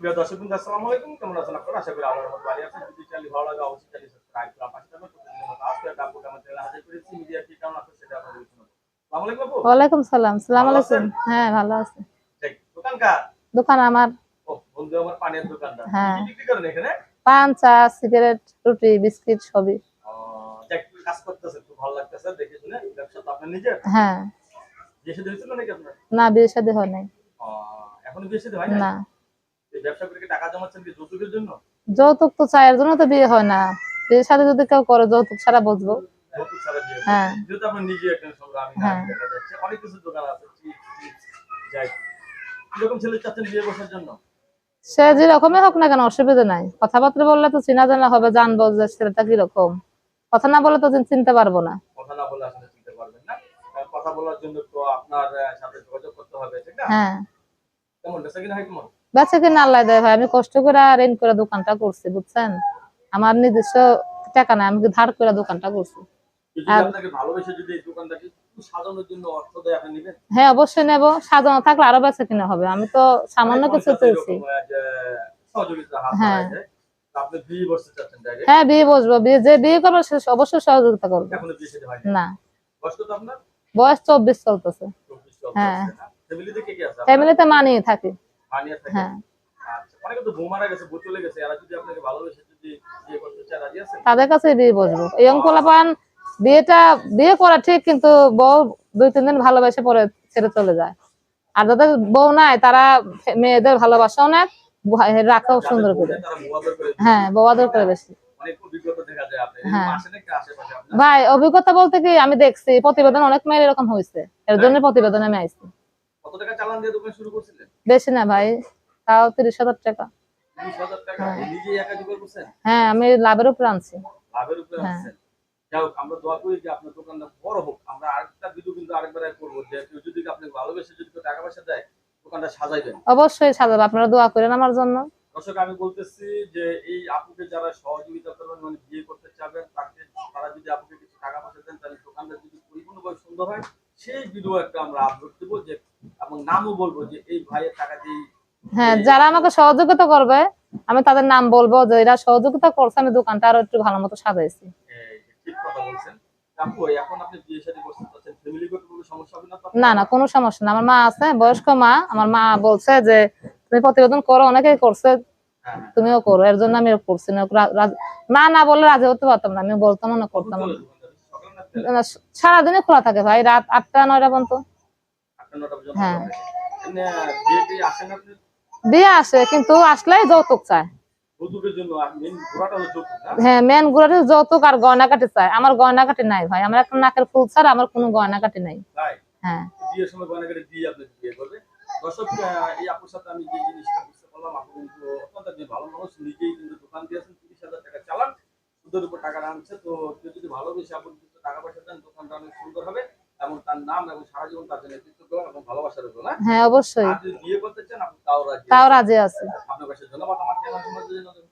প্রিয় দর্শক বৃন্দ আসসালামু আলাইকুম। কেমন আছেন আপনারা? আশা করি রহমতে ভালো আছেন। যদি চ্যানেল ভালো লাগে অবশ্যই চ্যানেল সাবস্ক্রাইব করে পাশে থাকবেন। প্রতিদিনের মতো আজকে একটা আমার চ্যানেলে হাজির করেছি। মিডিয়া কি কেমন আছে সেটা আপনাদের শোনাবো আসসালামু আলাইকুম আপু। ওয়ালাইকুম সালাম। সালাম ভালো আলাইকুম। হ্যাঁ ভালো আছে। ঠিক দোকান কার দোকান আমার। ও বন্ধু আমার পানের হ্যাঁ। বিক্রি করেন এখানে? পান চা সিগারেট রুটি বিস্কিট সবই। কাজ করতেছে খুব ভালো লাগতেছে। দেখে শুনে ব্যবসা তো আপনার নিজের। হ্যাঁ। বিয়ে শাদী হয়েছিল নাকি আপনার? না বিয়ে শাদী হয় নাই। এখনও বিয়ে শাদী হয় না। ব্যবসা করে টাকা জমাচ্ছেন কি যৌতুকের জন্য? যৌতুক তো চায়ের জন্য তো বিয়ে হয় না। বিয়ের সাথে যদি কেউ করে যৌতুক ছাড়া বুঝব। হ্যাঁ। যেহেতু আপনার নিজে একটা সংগ্রামী হ্যাঁ। দেখা যাচ্ছে অনেক কিছু দোকান আছে যাই। কীরকম ছেলে চাচ্ছেন বিয়ে বসার জন্য? সে যেরকমই হোক না কেন অসুবিধা নাই। কথাবার্তা বললে তো চেনা জানা হবে জানব যে ছেলেটা কীরকম। কথা না বলে তো চিনতে পারব না। কথা না বলে আসলে চিনতে পারবেন না। কথা বলার জন্য তো আপনার সাথে যোগাযোগ করতে হবে ঠিক না? হ্যাঁ। কেমন কিনা হয় বেচে কিনা আল্লাহ দেয় ভাই আমি কষ্ট করে ঋণ করে দোকানটা করছি বুঝছেন? আমার নিজস্ব টাকা নাই আমি ধার করে দোকানটা করছি। হ্যাঁ অবশ্যই নেব। সাজানো থাকলে আরও বেচে কিনা হবে। আমি তো সামান্য কিছু তুলছি। যে সহযোগিতা হাত হ্যাঁ। হ্যাঁ বিয়ে বসবো। বিয়ে যে বিয়ে করব সে অবশ্যই সহযোগিতা করব। না। বয়স চব্বিশ চলতেছে। হ্যাঁ। ফ্যামিলিতে মানিয়ে থাকে। হ্যাঁ। আচ্ছা তাদের কাছে বিয়ে বসবো। এই অঙ্কলাপান বিয়েটা বিয়ে করা ঠিক কিন্তু বউ দুই তিন দিন ভালোবেসে পরে ছেড়ে চলে যায়। আর যাদের বউ নাই তারা মেয়েদের ভালোবাসা অনেক রাখাও সুন্দর করে। হ্যাঁ বউ আদর করে বেশি। হ্যাঁ। আপনার ভাই অভিজ্ঞতা বলতে কি আমি দেখছি প্রতিবেদন অনেক মেয়ের এরকম হয়েছে। এর জন্য প্রতিবেদন আমি আইছি। কত টাকা চালান দিয়ে দোকান শুরু করছিলেন? বেশি না ভাই তাও তিরিশ হাজার টাকা। করছেন? হ্যাঁ আমি লাভের উপরে আনছি। লাভের উপরে হ্যাঁ। যাই আমরা দোয়া করি যে আপনার দোকানটা বড় হোক। আমরা আরেকটা ভিডিও কিন্তু আরেকবার করব যে কেউ যদি আপনাকে ভালোবেসে যদি টাকা পয়সা দেয় দোকানটা সাজাইবেন। অবশ্যই সাজাবো আপনারা দোয়া করেন আমার জন্য। দর্শক আমি বলতেছি যে এই আপুকে যারা সহযোগিতা করবেন মানে বিয়ে করতে চাবেন তাকে তারা যদি আপুকে কিছু টাকা পয়সা দেন তাহলে দোকানটা যদি পরিপূর্ণভাবে সুন্দর হয় সেই ভিডিও একটা আমরা আপলোড দেবো যে নামও বলব যে এই ভাইয়ের টাকা দিয়ে হ্যাঁ যারা আমাকে সহযোগিতা করবে আমি তাদের নাম বলব যে এরা সহযোগিতা করছে আমি দোকানটা আরও একটু ভালো মতো সাজাইছি। ঠিক কথা বলছেন। না না না কোনো সমস্যা না। আমার মা আছে বয়স্ক মা। আমার মা বলছে যে তুমি প্রতিবেদন করো অনেকেই করছে। হ্যাঁ হ্যাঁ। তুমিও করো এর জন্য আমি করছি না। মা না বললে রাজি হতে পারতাম না। আমি বলতাম না করতাম না। না? না, সারাদিনই খোলা থাকে ভাই রাত আটটা নয়টা পর্যন্ত। হ্যাঁ। বিয়ে আসে কিন্তু আসলেই যৌতুক চায়। হ্যাঁ মেন গুড়াটি যৌতুক আর গয়নাকাটি চায়। আমার গয়নাকাটি নাই ভাই আমার একটা নাকের ফুল ছাড়া আমার কোনো নাই। হ্যাঁ। গয়না করে দিয়ে আপনি বিয়ে করবে দর্শক এই আপুর সাথে আমি যে জিনিসটা বুঝতে পারলাম আপু কিন্তু অত্যন্ত ভালো মানুষ নিজেই কিন্তু দোকান দিয়েছেন তিরিশ হাজার টাকা চালান সুদের উপর টাকা আনছে তো কেউ যদি ভালোবেসে আপনি টাকা পয়সা দেন দোকানটা অনেক সুন্দর হবে। এবং তার নাম এবং সারা জীবন তার নেতৃত্ব কৃতজ্ঞ এবং ভালোবাসা রইল না? হ্যাঁ অবশ্যই। আর যদি বিয়ে করতে চান আপনি তাও রাজি তাও রাজি আছে। আপনার কাছে ধন্যবাদ। আমার চ্যানেল